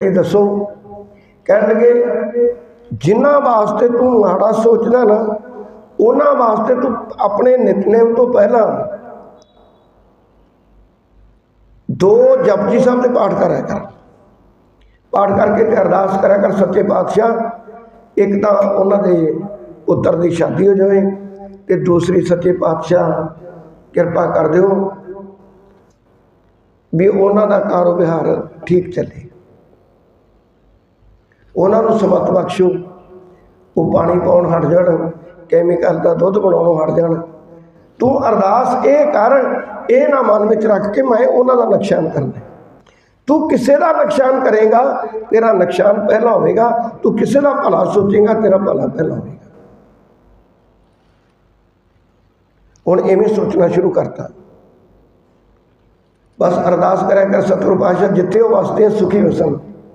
ਇਹ ਦੱਸੋ। ਕਹਿਣ ਲੱਗੇ ਜਿਨ੍ਹਾਂ ਵਾਸਤੇ ਤੂੰ ਮਾੜਾ ਸੋਚਦਾ ਨਾ, ਉਹਨਾਂ ਵਾਸਤੇ ਤੂੰ ਆਪਣੇ ਨਿਤਨੇਮ ਤੋਂ ਪਹਿਲਾਂ ਦੋ ਜਪਜੀ ਸਾਹਿਬ ਦੇ ਪਾਠ ਕਰਿਆ ਕਰ। ਪਾਠ ਕਰਕੇ ਤੇ ਅਰਦਾਸ ਕਰਿਆ ਕਰ ਸੱਚੇ ਪਾਤਸ਼ਾਹ। ਇੱਕ ਤਾਂ ਉਹਨਾਂ ਦੇ ਪੁੱਤਰ ਦੀ ਸ਼ਾਦੀ ਹੋ ਜਾਵੇ ਤੇ ਦੂਸਰੀ ਸੱਚੇ ਪਾਤਸ਼ਾਹ, ਕਿਰਪਾ ਕਰ ਦਿਓ ਵੀ ਉਹਨਾਂ ਦਾ ਕਾਰੋਬਾਰ ਠੀਕ ਚੱਲੇ। ਉਹਨਾਂ ਨੂੰ ਸਮਤ ਬਖਸ਼ੋ ਉਹ ਪਾਣੀ ਪਾਉਣ ਹਟ ਜਾਣ ਕੈਮੀਕਲ ਦਾ ਦੁੱਧ ਬਣਾਉਣੋਂ ਹਟ ਜਾਣ ਤੂੰ ਅਰਦਾਸ ਇਹ ਕਰ ਇਹ ਨਾ ਮਨ ਵਿੱਚ ਰੱਖ ਕੇ ਮੈਂ ਉਹਨਾਂ ਦਾ ਨੁਕਸਾਨ ਕਰਨਾ ਤੂੰ ਕਿਸੇ ਦਾ ਨੁਕਸਾਨ ਕਰੇਗਾ ਤੇਰਾ ਨੁਕਸਾਨ ਪਹਿਲਾਂ ਹੋਵੇਗਾ ਤੂੰ ਕਿਸੇ ਦਾ ਭਲਾ ਸੋਚੇਗਾ ਤੇਰਾ ਭਲਾ ਪਹਿਲਾਂ ਹੋਵੇਗਾ ਹੁਣ ਐਵੇਂ ਸੋਚਣਾ ਸ਼ੁਰੂ ਕਰਤਾ ਬਸ ਅਰਦਾਸ ਕਰਿਆ ਕਰ ਸਤਿਗੁਰੂ ਪਾਤਸ਼ਾਹ ਜਿੱਥੇ ਉਹ ਵਸਦੇ ਆ, ਸੁਖੀ ਵਸਣ